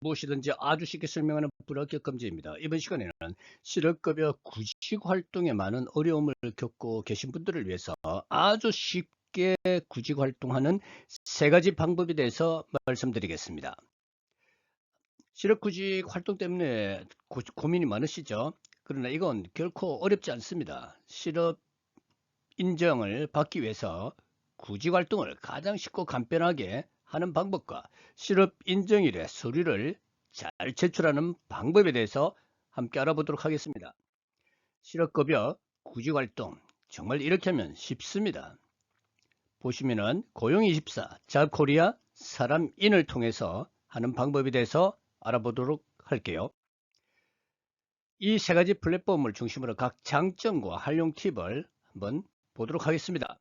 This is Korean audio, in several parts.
무엇이든지 아주 쉽게 설명하는 불합격 검지입니다. 이번 시간에는 실업급여 구직 활동에 많은 어려움을 겪고 계신 분들을 위해서 아주 쉽게 구직 활동하는 세 가지 방법에 대해서 말씀드리겠습니다. 실업구직 활동 때문에 고, 고민이 많으시죠? 그러나 이건 결코 어렵지 않습니다. 실업 인정을 받기 위해서 구직 활동을 가장 쉽고 간편하게 하는 방법과 실업 인정일의 서류를 잘 제출하는 방법에 대해서 함께 알아보도록 하겠습니다. 실업급여 구직활동 정말 이렇게 하면 쉽습니다. 보시면은 고용24, 잡코리아, 사람인을 통해서 하는 방법에 대해서 알아보도록 할게요. 이 세 가지 플랫폼을 중심으로 각 장점과 활용 팁을 한번 보도록 하겠습니다.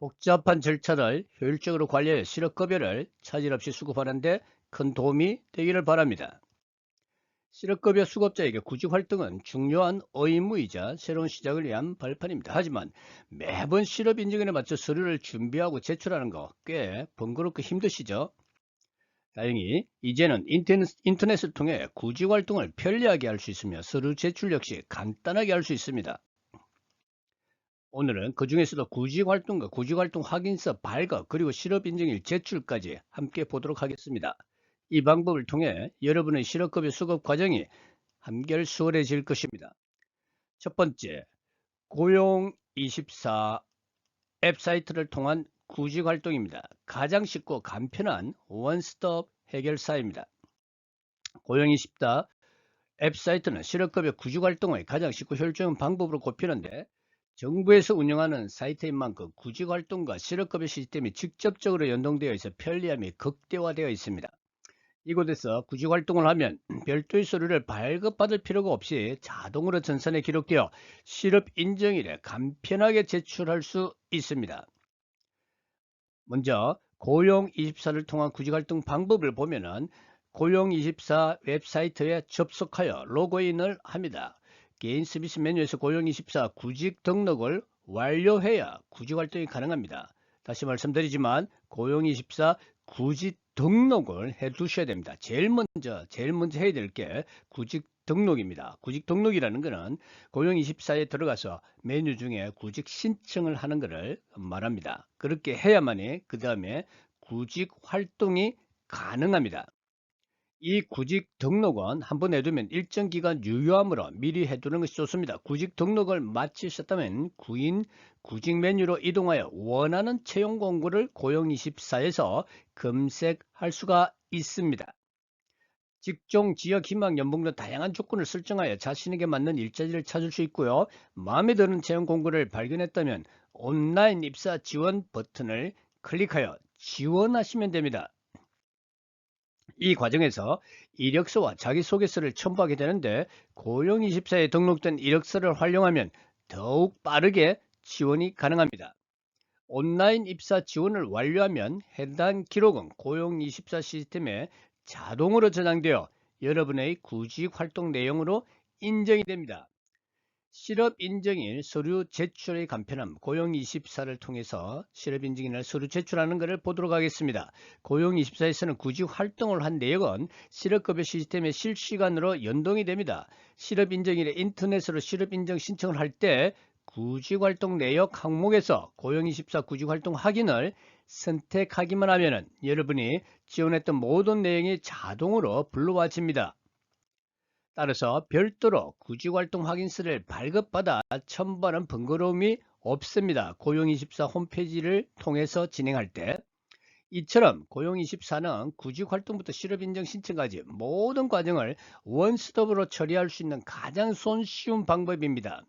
복잡한 절차를 효율적으로 관리해 실업급여를 차질 없이 수급하는 데 큰 도움이 되기를 바랍니다. 실업급여 수급자에게 구직활동은 중요한 의무이자 새로운 시작을 위한 발판입니다. 하지만 매번 실업인증에 맞춰 서류를 준비하고 제출하는 거 꽤 번거롭고 힘드시죠? 다행히 이제는 인터넷, 인터넷을 통해 구직활동을 편리하게 할 수 있으며 서류 제출 역시 간단하게 할 수 있습니다. 오늘은 그 중에서도 구직활동과 구직활동 확인서 발급 그리고 실업인증일 제출까지 함께 보도록 하겠습니다. 이 방법을 통해 여러분의 실업급여 수급 과정이 한결 수월해질 것입니다. 첫 번째, 고용24 앱사이트를 통한 구직활동입니다. 가장 쉽고 간편한 원스톱 해결사입니다. 고용24 앱사이트는 실업급여 구직활동의 가장 쉽고 효율적인 방법으로 꼽히는데 정부에서 운영하는 사이트인 만큼 구직활동과 실업급여 시스템이 직접적으로 연동되어 있어 편리함이 극대화되어 있습니다. 이곳에서 구직활동을 하면 별도의 서류를 발급받을 필요가 없이 자동으로 전산에 기록되어 실업인정일에 간편하게 제출할 수 있습니다. 먼저 고용24를 통한 구직활동 방법을 보면 은 고용24 웹사이트에 접속하여 로그인을 합니다. 개인 서비스 메뉴에서 고용24 구직 등록을 완료해야 구직 활동이 가능합니다. 다시 말씀드리지만 고용24 구직 등록을 해 두셔야 됩니다. 제일 먼저 제일 먼저 해야 될 게 구직 등록입니다. 구직 등록이라는 것은 고용24에 들어가서 메뉴 중에 구직 신청을 하는 것을 말합니다. 그렇게 해야만이 그 다음에 구직 활동이 가능합니다. 이 구직 등록은 한 번 해두면 일정 기간 유효함으로 미리 해두는 것이 좋습니다. 구직 등록을 마치셨다면 구인 구직 메뉴로 이동하여 원하는 채용 공고를 고용24에서 검색할 수가 있습니다. 직종, 지역, 희망, 연봉 등 다양한 조건을 설정하여 자신에게 맞는 일자리를 찾을 수 있고요. 마음에 드는 채용 공고를 발견했다면 온라인 입사 지원 버튼을 클릭하여 지원하시면 됩니다. 이 과정에서 이력서와 자기소개서를 첨부하게 되는데 고용24에 등록된 이력서를 활용하면 더욱 빠르게 지원이 가능합니다. 온라인 입사 지원을 완료하면 해당 기록은 고용24 시스템에 자동으로 저장되어 여러분의 구직 활동 내용으로 인정이 됩니다. 실업 인증일 서류 제출의 간편함 고용24를 통해서 실업 인증일 서류 제출하는 것을 보도록 하겠습니다. 고용24에서는 구직 활동을 한 내역은 실업급여 시스템에 실시간으로 연동이 됩니다. 실업 인증일에 인터넷으로 실업 인증 신청을 할 때 구직활동 내역 항목에서 고용24 구직활동 확인을 선택하기만 하면 여러분이 지원했던 모든 내용이 자동으로 불러와집니다. 따라서 별도로 구직활동 확인서를 발급받아 첨부하는 번거로움이 없습니다. 고용24 홈페이지를 통해서 진행할 때 이처럼 고용24는 구직활동부터 실업인정 신청까지 모든 과정을 원스톱으로 처리할 수 있는 가장 손쉬운 방법입니다.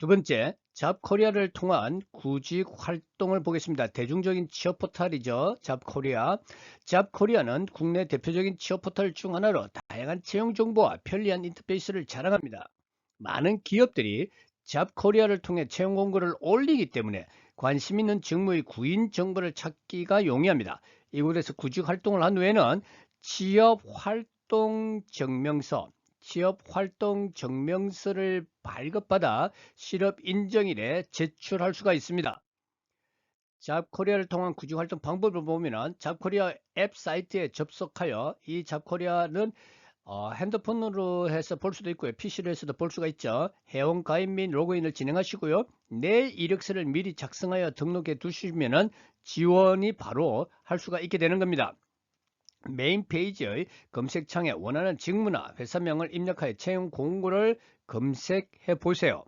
두 번째, 잡코리아를 통한 구직 활동을 보겠습니다. 대중적인 취업 포털이죠. 잡코리아. 잡코리아는 국내 대표적인 취업 포털 중 하나로 다양한 채용 정보와 편리한 인터페이스를 자랑합니다. 많은 기업들이 잡코리아를 통해 채용 공고를 올리기 때문에 관심 있는 직무의 구인 정보를 찾기가 용이합니다. 이곳에서 구직 활동을 한 후에는 취업 활동 증명서, 취업활동 증명서를 발급받아 실업인정일에 제출할 수가 있습니다. 잡코리아를 통한 구직활동 방법을 보면은 잡코리아 앱 사이트에 접속하여 이 잡코리아는 어, 핸드폰으로 해서 볼 수도 있고요. PC로 해서도 볼 수가 있죠. 회원 가입 및 로그인을 진행하시고요. 내 이력서를 미리 작성하여 등록해 두시면은 지원이 바로 할 수가 있게 되는 겁니다. 메인 페이지의 검색창에 원하는 직무나 회사명을 입력하여 채용 공고를 검색해 보세요.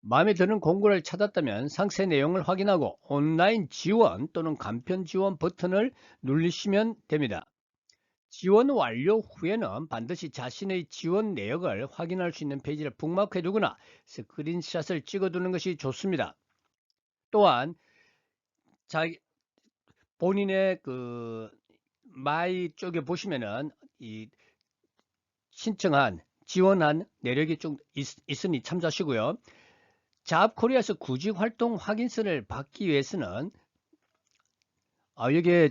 마음에 드는 공고를 찾았다면 상세 내용을 확인하고 온라인 지원 또는 간편 지원 버튼을 누르시면 됩니다. 지원 완료 후에는 반드시 자신의 지원 내역을 확인할 수 있는 페이지를 북마크해 두거나 스크린샷을 찍어 두는 것이 좋습니다. 또한 자기 본인의 그 마이 쪽에 보시면은 이 신청한 지원한 내력이 좀 있, 으니 참조하시고요. 잡코리아에서 구직 활동 확인서를 받기 위해서는 아 여기에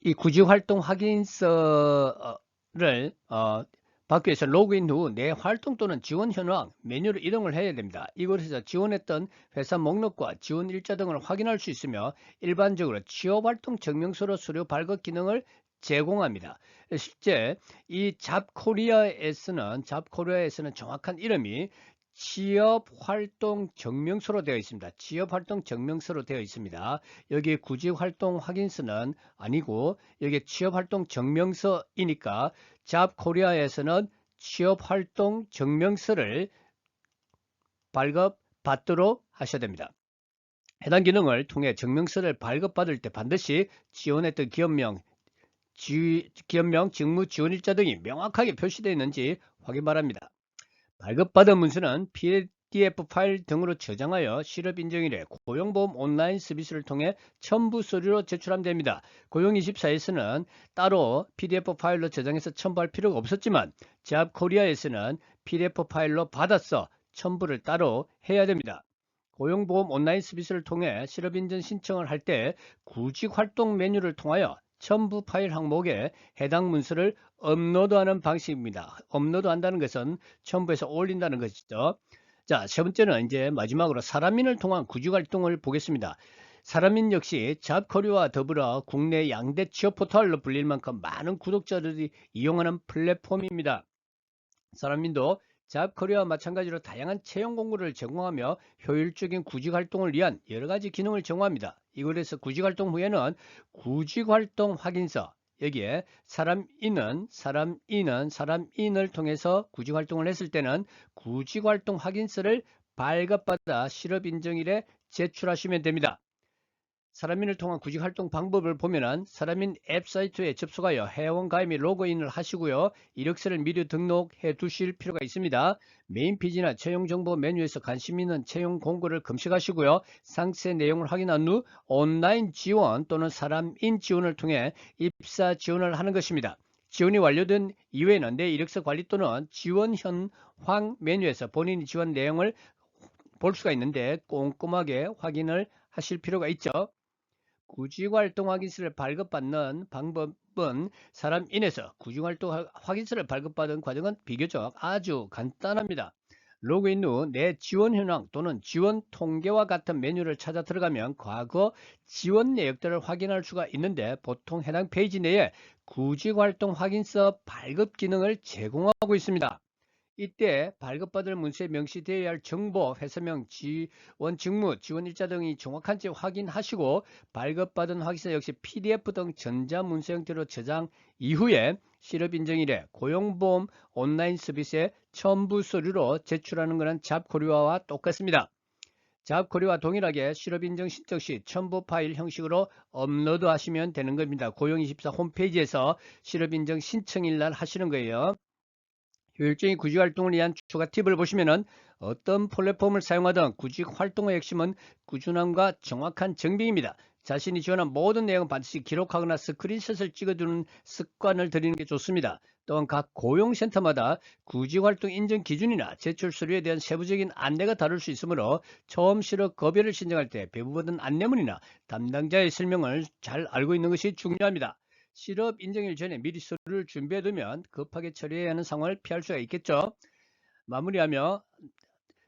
이 구직 활동 확인서를 어, 위해서 로그인 후 내 활동 또는 지원 현황 메뉴로 이동을 해야 됩니다. 이곳에서 지원했던 회사 목록과 지원 일자 등을 확인할 수 있으며 일반적으로 취업활동 증명서로 수료 발급 기능을 제공합니다. 실제 이 잡코리아에서는 잡코리아에서는 정확한 이름이 취업활동 증명서로 되어 있습니다. 취업활동 증명서로 되어 있습니다. 여기 구직활동 확인서는 아니고 여기 취업활동 증명서이니까 잡코리아에서는 취업활동 증명서를 발급받도록 하셔야 됩니다. 해당 기능을 통해 증명서를 발급받을 때 반드시 지원했던 기업명, 지, 기업명, 직무 지원일자 등이 명확하게 표시되어 있는지 확인 바랍니다. 발급받은 문서는 PDF 파일 등으로 저장하여 실업인정일에 고용보험 온라인 서비스를 통해 첨부 서류로 제출하면 됩니다. 고용24에서는 따로 PDF 파일로 저장해서 첨부할 필요가 없었지만 제압코리아에서는 PDF 파일로 받아서 첨부를 따로 해야 됩니다. 고용보험 온라인 서비스를 통해 실업인증 신청을 할 때 구직활동 메뉴를 통하여 첨부 파일 항목에 해당 문서를 업로드하는 방식입니다. 업로드한다는 것은 첨부해서 올린다는 것이죠. 자, 세 번째는 이제 마지막으로 사람인을 통한 구직활동을 보겠습니다. 사람인 역시 잡커리와 더불어 국내 양대 취업 포털로 불릴 만큼 많은 구독자들이 이용하는 플랫폼입니다. 사람인도 잡커리와 마찬가지로 다양한 채용 공고를 제공하며 효율적인 구직활동을 위한 여러가지 기능을 제공합니다. 이곳에서 구직활동 후에는 구직활동 확인서 여기에 사람인은 사람인은 사람인을 통해서 구직활동을 했을 때는 구직활동 확인서를 발급받아 실업인정일에 제출하시면 됩니다. 사람인을 통한 구직 활동 방법을 보면은 사람인 앱 사이트에 접속하여 회원 가입 및 로그인을 하시고요. 이력서를 미리 등록해 두실 필요가 있습니다. 메인 페이지나 채용 정보 메뉴에서 관심 있는 채용 공고를 검색하시고요. 상세 내용을 확인한 후 온라인 지원 또는 사람인 지원을 통해 입사 지원을 하는 것입니다. 지원이 완료된 이후에는 내 이력서 관리 또는 지원 현황 메뉴에서 본인이 지원 내용을 볼 수가 있는데 꼼꼼하게 확인을 하실 필요가 있죠. 구직활동 확인서를 발급받는 방법은 사람 인에서 구직활동 확인서를 발급받은 과정은 비교적 아주 간단합니다. 로그인 후 내 지원 현황 또는 지원 통계와 같은 메뉴를 찾아 들어가면 과거 지원 내역들을 확인할 수가 있는데 보통 해당 페이지 내에 구직활동 확인서 발급 기능을 제공하고 있습니다. 이때 발급받을 문서에 명시되어야 할 정보, 회사명, 지원 직무, 지원 일자 등이 정확한지 확인하시고 발급받은 확인서 역시 PDF 등 전자문서 형태로 저장 이후에 실업인정일에 고용보험 온라인 서비스에 첨부 서류로 제출하는 것은 잡코리아와 똑같습니다. 잡코리와 동일하게 실업인정 신청 시 첨부 파일 형식으로 업로드 하시면 되는 겁니다. 고용24 홈페이지에서 실업인정 신청일 날 하시는 거예요. 효율적인 구직 활동을 위한 추가 팁을 보시면은 어떤 플랫폼을 사용하든 구직 활동의 핵심은 꾸준함과 정확한 정비입니다. 자신이 지원한 모든 내용은 반드시 기록하거나 스크린샷을 찍어두는 습관을 들이는 게 좋습니다. 또한 각 고용센터마다 구직활동 인정 기준이나 제출 서류에 대한 세부적인 안내가 다를 수 있으므로 처음 실업 급여를 신청할 때 배부받은 안내문이나 담당자의 설명을 잘 알고 있는 것이 중요합니다. 실업 인정일 전에 미리 서류를 준비해두면 급하게 처리해야 하는 상황을 피할 수가 있겠죠. 마무리하며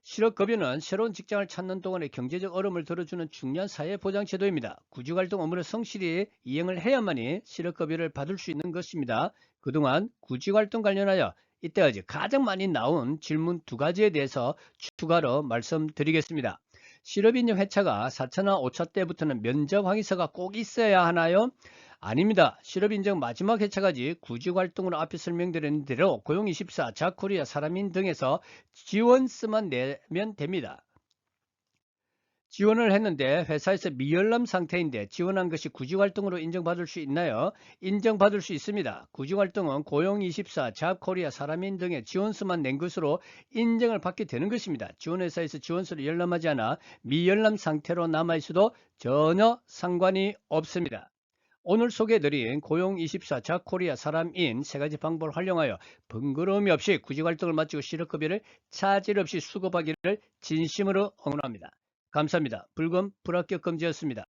실업급여는 새로운 직장을 찾는 동안의 경제적 어려움을 덜어주는 중요한 사회보장제도입니다. 구직활동 업무를 성실히 이행을 해야만이 실업급여를 받을 수 있는 것입니다. 그동안 구직활동 관련하여 이때까지 가장 많이 나온 질문 두 가지에 대해서 추가로 말씀드리겠습니다. 실업인정 회차가 4차나 5차 때부터는 면접 항의서가 꼭 있어야 하나요? 아닙니다. 실업 인정 마지막 회차까지 구직 활동으로 앞에 설명드린 대로 고용24, 자코리아, 사람인 등에서 지원서만 내면 됩니다. 지원을 했는데 회사에서 미열람 상태인데 지원한 것이 구직활동으로 인정받을 수 있나요? 인정받을 수 있습니다. 구직활동은 고용24, 잡코리아, 사람인 등의 지원서만 낸 것으로 인정을 받게 되는 것입니다. 지원회사에서 지원서를 열람하지 않아 미열람 상태로 남아있어도 전혀 상관이 없습니다. 오늘 소개해드린 고용24, 자코리아, 사람인 세 가지 방법을 활용하여 번거로움이 없이 구직활동을 마치고 실업급여를 차질 없이 수급하기를 진심으로 응원합니다. 감사합니다. 불금 불합격 금지였습니다.